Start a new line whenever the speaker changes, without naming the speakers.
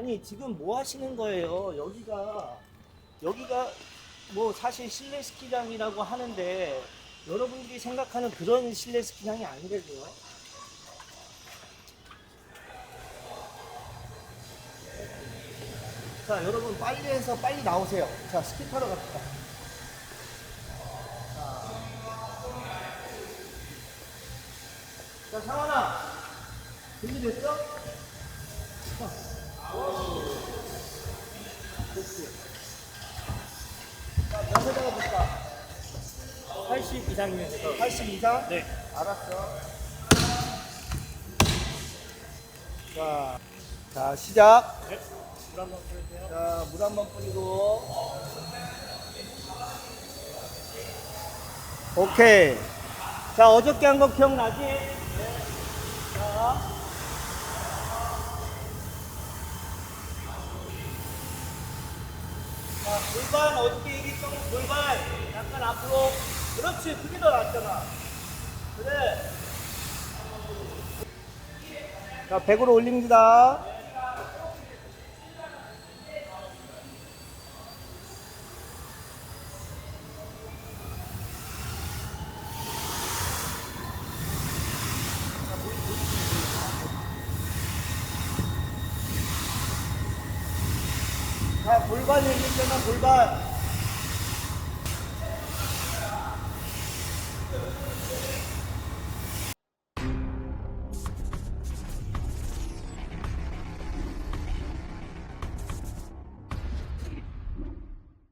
아니 지금 뭐 하시는 거예요? 여기가 여기가 뭐 사실 실내 스키장이라고 하는데 여러분들이 생각하는 그런 실내 스키장이 아니래요. 자 여러분 빨리 해서 빨리 나오세요. 자 스키 타러 갑시다. 자 상원아 준비됐어? 그렇지. 자, 몇 세대가 볼까?
80 이상이면
80 이상?
네.
알았어. 자, 자 시작.
네. 물 한번 뿌릴게요.
자, 물 한 번 뿌리고. 오케이. 자, 어저께 한 거 기억나지? 네. 자. 자, 골반 어저께 얘기했던 골반 약간 앞으로. 그렇지, 그게 더 낫잖아. 그래. 자, 100으로 올립니다. 자, 골반 얘기했잖아, 골반.